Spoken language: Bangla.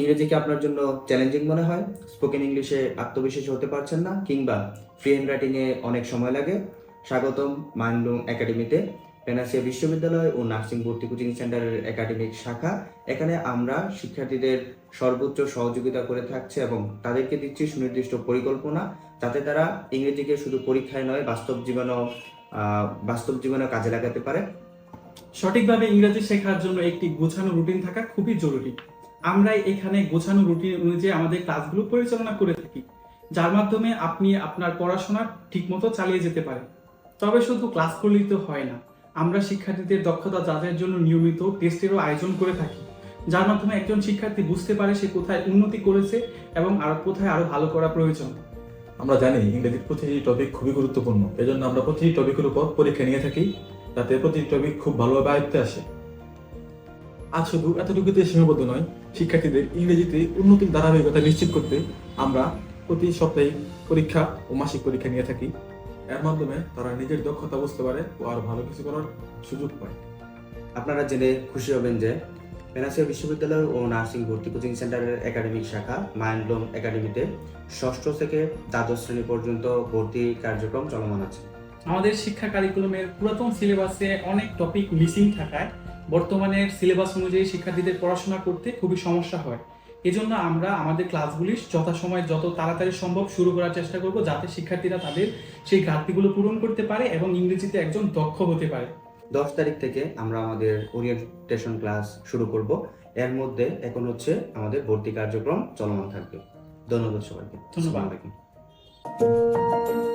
ইংরেজি কি আপনার জন্য চ্যালেঞ্জিং মনে হয়? স্পোকেন ইংলিশে আত্মবিশ্বাসী হতে পারছেন না, কিংবা ফ্রি হ্যান্ড রাইটিংয়ে অনেক সময় লাগে। স্বাগতম মাইন্ডলুম একাডেমিতে পেনাসিয়া বিশ্ববিদ্যালয় ও নার্সিং ভর্তি কোচিং সেন্টারের একাডেমিক শাখা। এখানে আমরা শিক্ষার্থীদের সর্বোচ্চ সহযোগিতা করে থাকছে এবং তাদেরকে দিচ্ছি সুনির্দিষ্ট পরিকল্পনা, যাতে তারা ইংরেজিকে শুধু পরীক্ষায় নয়, বাস্তব জীবনেও বাস্তব জীবনে কাজে লাগাতে পারে। সঠিকভাবে ইংরেজি শেখার জন্য একটি গোছানো রুটিন থাকা খুবই জরুরি। আমরা এখানে গোছানো রুটিন অনুযায়ী আমাদের ক্লাসগুলো পরিচালনা করে থাকি, যার মাধ্যমে আপনি আপনার পড়াশোনা ঠিকমতো চালিয়ে যেতে পারেন। তবে শুধু ক্লাস করলেই তো হয় না, আমরা শিক্ষার্থীদের দক্ষতা যাচাইয়ের জন্য নিয়মিত টেস্টেরও আয়োজন করে থাকি, যার মাধ্যমে একজন শিক্ষার্থী বুঝতে পারে সে কোথায় উন্নতি করেছে এবং আর কোথায় আরও ভালো করা প্রয়োজন। আমরা জানি ইংরেজির প্রতিটি টপিক খুবই গুরুত্বপূর্ণ, এজন্য আমরা প্রতিটি টপিকের উপর পরীক্ষা নিয়ে থাকি, যাতে প্রতিটি টপিক খুব ভালোভাবে আয়ত্তে আসে। আজ শুধু এতটুকুতে সীমাবদ্ধ নয় শিক্ষার্থীদের ইংরেজিতে উন্নতির ধারাবাহিকতা নিশ্চিত করতে আমরা প্রতি সাপ্তাহিক পরীক্ষা ও মাসিক পরীক্ষা নিয়ে থাকি। এর মাধ্যমে তারা নিজের দক্ষতা বুঝতে পারে ও আরও ভালো কিছু করার সুযোগ পায়। আপনারা জেনে খুশি হবেন যে পেনাসিয়া বিশ্ববিদ্যালয় ও নার্সিং ভর্তি কোচিং সেন্টারের একাডেমিক শাখা মাইন্ডলোম একাডেমিতে ষষ্ঠ থেকে দ্বাদশ শ্রেণি পর্যন্ত ভর্তি কার্যক্রম চলমান আছে। আমাদের শিক্ষা কারিকুলামের পুরাতন সিলেবাসে অনেক টপিক মিসিং থাকায় বর্তমানের সিলেবাস অনুযায়ী শিক্ষার্থীদের পড়াশোনা করতে খুবই সমস্যা হয়। এজন্য আমরা আমাদের ক্লাসগুলি যথাসময়ে যত তাড়াতাড়ি সম্ভব শুরু করার চেষ্টা করব যাতে শিক্ষার্থীরা তাদের সেই ঘাটতিগুলো পূরণ করতে পারে এবং ইংরেজিতে একজন দক্ষ হতে পারে। দশ তারিখ থেকে আমরা আমাদের ওরিয়েন্টেশন ক্লাস শুরু করব। এর মধ্যে এখন হচ্ছে আমাদের ভর্তি কার্যক্রম চলমান থাকবে। ধন্যবাদ সবাইকে। ধন্যবাদ।